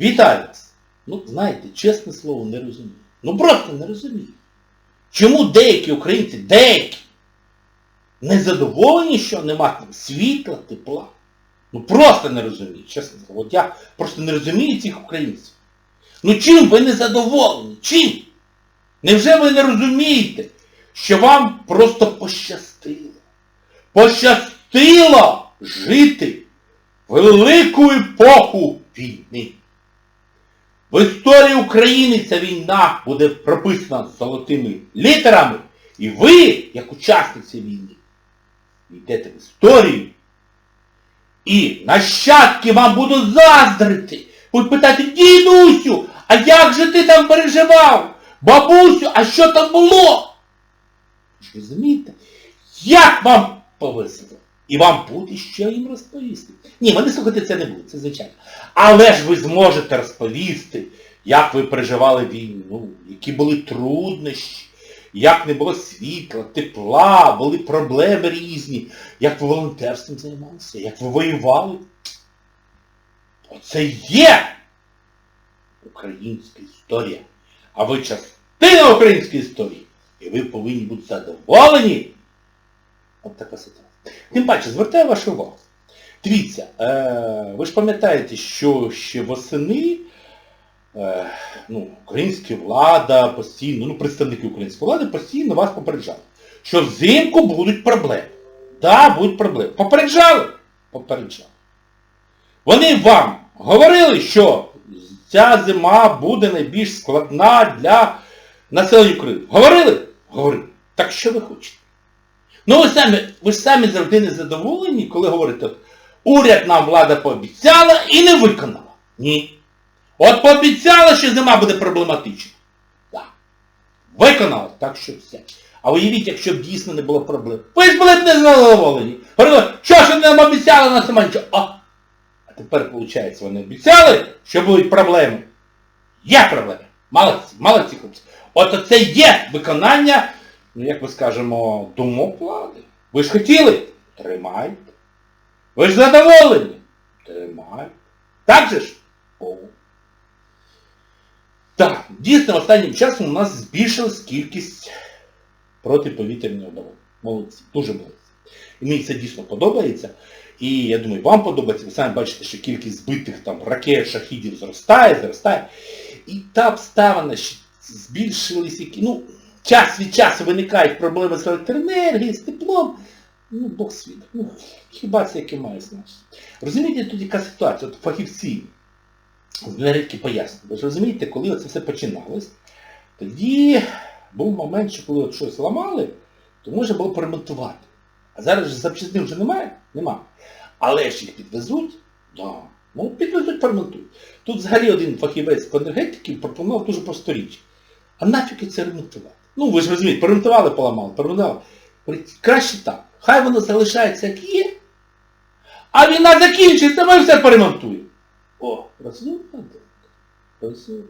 Вітаю вас! Ну, знаєте, чесне слово, не розумію. Ну просто не розумію. Чому деякі українці, деякі, незадоволені, що нема там світла, тепла? Ну просто не розумію, чесно слово. От я просто не розумію цих українців. Ну чим ви не задоволені? Чим? Невже ви не розумієте, що вам просто пощастило? Пощастило жити велику епоху війни. В історії України ця війна буде прописана золотими літерами, і ви, як учасниці війни, йдете в історію. І нащадки вам будуть заздрити. Будуть питати, дідусю, а як же ти там переживав? Бабусю, а що там було? Ви ж розумієте? Як вам повезло? І вам буде що їм розповісти. Ні, вони слухати це не будуть, це звичайно. Але ж ви зможете розповісти, як ви переживали війну, які були труднощі, як не було світла, тепла, були проблеми різні, як ви волонтерством займалися, як ви воювали. Оце є українська історія. А ви частина української історії. І ви повинні бути задоволені. От така ситуація. Тим паче, звертаю вашу увагу. Дивіться, е, ви ж пам'ятаєте, що ще восени е, ну, українська влада постійно, ну, представники української влади постійно вас попереджали, що взимку будуть проблеми. Так, будуть проблеми. Попереджали? Попереджали. Вони вам говорили, що ця зима буде найбільш складна для населення України. Говорили? Говорили. Так що ви хочете? Ну ви самі, ви самі завжди не задоволені, коли говорите, уряд нам влада пообіцяла і не виконала. Ні. От пообіцяла, що зима буде проблематична. Так. Виконала, так що все. А уявіть, якщо б дійсно не було проблем. Ви ж були б не задоволені. Говорили, що ж ви нам обіцяли на сама нічого? А, а тепер, виходить, вони обіцяли, що будуть проблеми. Є проблеми. Молодці, молодці хлопці. От оце є виконання, ну як ми скажемо, думок влади. Ви ж хотіли? Тримайте. Ви ж задоволені? Тримайте. Так же ж? О. Так, дійсно, останнім часом у нас збільшилась кількість протиповітряної оборони. Молодці, дуже молодці. І мені це дійсно подобається. І я думаю, вам подобається. Ви самі бачите, що кількість збитих там ракет, шахідів зростає, зростає. І та обставина, що збільшились які. Ну, час від часу виникають проблеми з електроенергією, з теплом. Ну, Бог світ. Ну, хіба це яке має значення? Розумієте, тут яка ситуація? От фахівці з енергетики пояснюють. Ви ж розумієте, коли це все починалось, тоді був момент, що коли от щось ламали, то можна було поремонтувати. А зараз же запчастин вже немає? Нема. Але ж їх підвезуть, да. Ну, підвезуть, поремонтують. Тут взагалі один фахівець по енергетиці пропонував дуже просту річ. А нафіг це ремонтувати? Ну, ви ж розумієте, поремонтували, поламали, поремонтували. Говорить, краще так. Хай воно залишається як є, а війна закінчиться, ми все поремонтуємо. О, розумно? Розумно.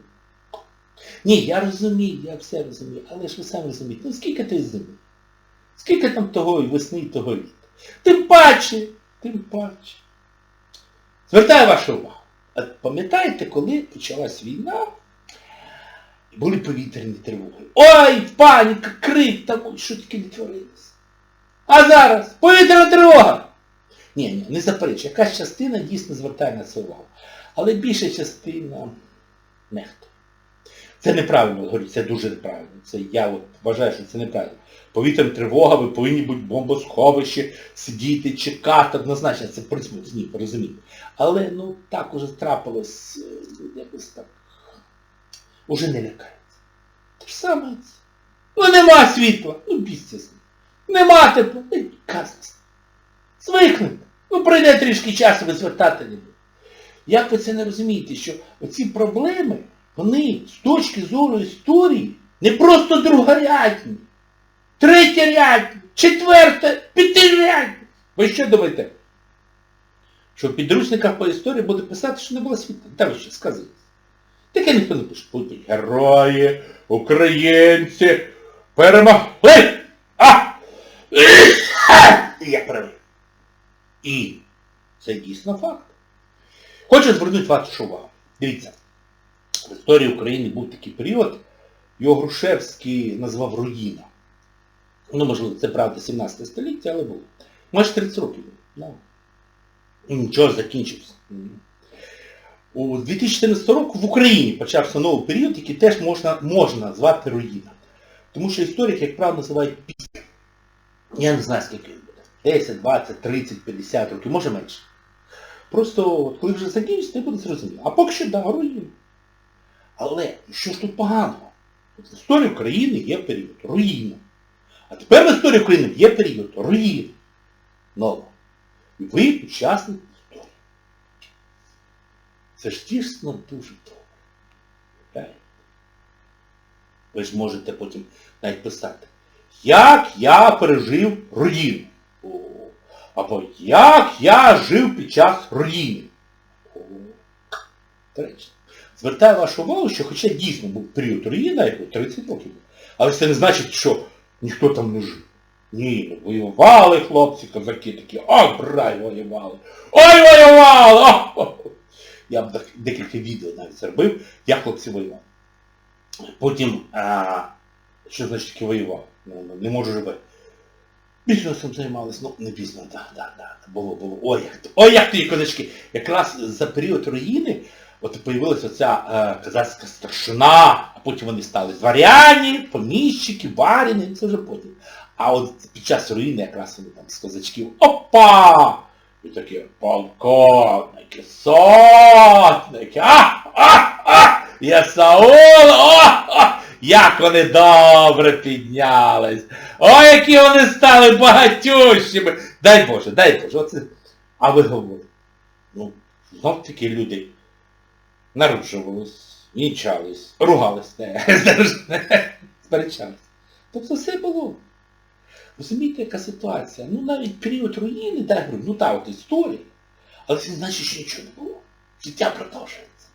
Ні, я розумію, я все розумію, але ж ви самі розумієте, ну скільки ти зими? Скільки там того і весни, і того літа? Тим паче, тим паче. Звертаю вашу увагу. А пам'ятаєте, коли почалась війна, були повітряні тривоги. Ой, паніка, крик там, ой, що таке не творилось. А зараз повітряна тривога. Ні, ні, не заперечу. Якась частина дійсно звертає на це увагу. Але більша частина нехто. Це неправильно, говорю, це дуже неправильно. Це я от вважаю, що це неправильно. Повітряна тривога, ви повинні бути бомбосховищі, сидіти, чекати, однозначно, це принцип, ні, розумієте. Але ну так уже трапилось, е, якось так. Уже не лякається. Те ж саме. Ну нема світла, ну бісться з ним. Нема тепла, ну казність. Звикнете. Ну пройде трішки часу, ви звертати не будете. Як ви це не розумієте, що оці проблеми, вони з точки зору історії не просто другорядні, третєрядні, четверте, п'ятирядні. Ви що думаєте? Що в підручниках по історії буде писати, що не було світла? Та ви що, сказуєте? Таке ніхто не пише. Будуть герої, українці, перемогли! А! Я правий. І це дійсно факт. Хочу звернути вашу увагу. Дивіться, В історії України був такий період, його Грушевський назвав руїна. Ну, можливо, це правда 17 століття, але було. Майже 30 років. Да. Нічого закінчився. У 2014 року в Україні почався новий період, який теж можна, можна назвати руїна. Тому що історики, як правило, називають після. Я не знаю, скільки він буде. 10, 20, 30, 50 років, може менше. Просто коли вже закінчиться, не буде зрозуміло. А поки що, да, руїна. Але що ж тут поганого? В історії України є період руїна. А тепер в історії України є період руїни. Ново. І ви учасник. Це ж дійсно дуже добре. Ви ж можете потім навіть писати, як я пережив руїну. Або як я жив під час руїни. Звертаю вашу увагу, що хоча дійсно був період руїни, як 30 років, але це не значить, що ніхто там не жив. Ні, ну, воювали хлопці, козаки такі, ой, брай, воювали. Ой, воювали! Я б декілька відео навіть зробив, як хлопці воювали. Потім, а, що значить таке воював? Ну, ну, не можу живе. Бізнесом займались, ну не бізнесом, так, так, так, було, було. Ой, як, ой, як ті козачки. Якраз за період руїни от появилася ця е, козацька старшина, а потім вони стали дворяні, поміщики, баріни, це вже потім. А от під час руїни якраз вони там з козачків опа! І такі полковники, сотники, а, а, а, я Саул, о, о, як вони добре піднялись. О, які вони стали багатющими. Дай Боже, дай Боже, оце. А ви говорите, ну, знов таки люди народжувались, вінчались, ругались, не, сперечались. Тобто все було. Розумієте, яка ситуація? Ну навіть період руїни, говорю, ну та от історія, але це значить, що нічого не було. Життя продовжується.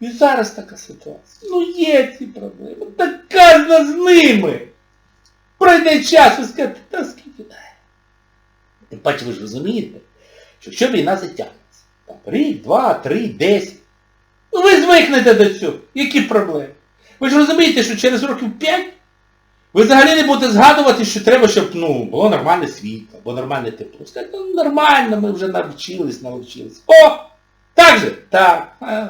І зараз така ситуація. Ну є ці проблеми. Так казна з ними. Пройде час і скажете, та скільки дай. Тим паче ви ж розумієте, що якщо війна затягнеться, там рік, два, три, десять, ну ви звикнете до цього. Які проблеми? Ви ж розумієте, що через років п'ять ви взагалі не будете згадувати, що треба, щоб ну, було нормальне світло, було нормальне тепло. Скажете, ну нормально, ми вже навчились, навчились. О! Так же? Так. А,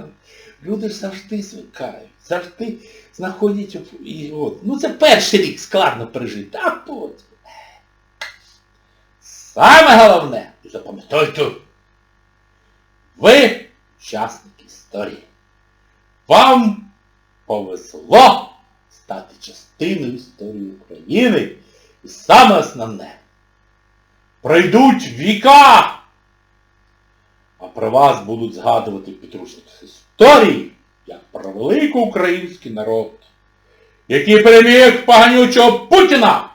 люди ж завжди звикають, завжди знаходять і от. Ну це перший рік складно пережити, а потім. Саме головне, запам'ятайте, ви учасник історії. Вам повезло стати частиною історії України. І саме основне, пройдуть віка, а про вас будуть згадувати підручниках історії, як про великий український народ, який переміг поганючого Путіна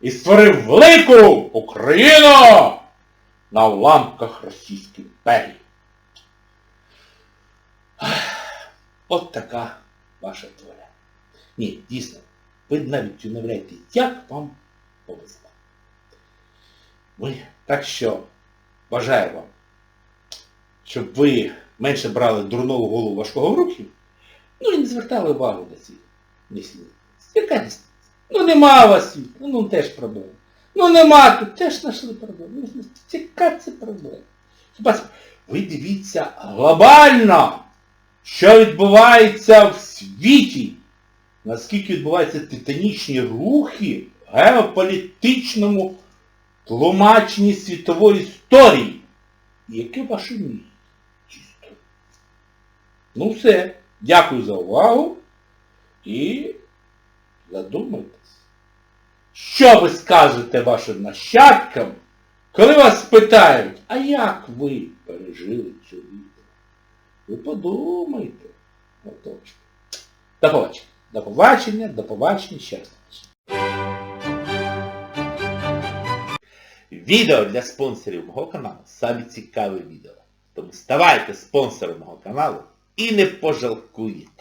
і створив велику Україну на уламках Російської імперії. От така ваша доля. Ні, дійсно, ви навіть уявляєте, як вам повезло. Ви, так що бажаю вам, щоб ви менше брали дурного голову важкого в руки, ну і не звертали увагу на ці мислі. Різниця? Ну нема вас світла, ну теж проблема. Ну нема тут, теж знайшли проблему. Ну, Яка це проблема? Хіба ви дивіться глобально, що відбувається в світі наскільки відбуваються титанічні рухи в геополітичному тлумаченні світової історії. Яке ваше місце? Ну все. Дякую за увагу і задумайтесь. Що ви скажете вашим нащадкам, коли вас питають, а як ви пережили цю війну? Ви подумайте. До побачення. До побачення, до побачення, ще раз. Відео для спонсорів мого каналу саме цікаве відео. Тому ставайте спонсором мого каналу і не пожалкуєте.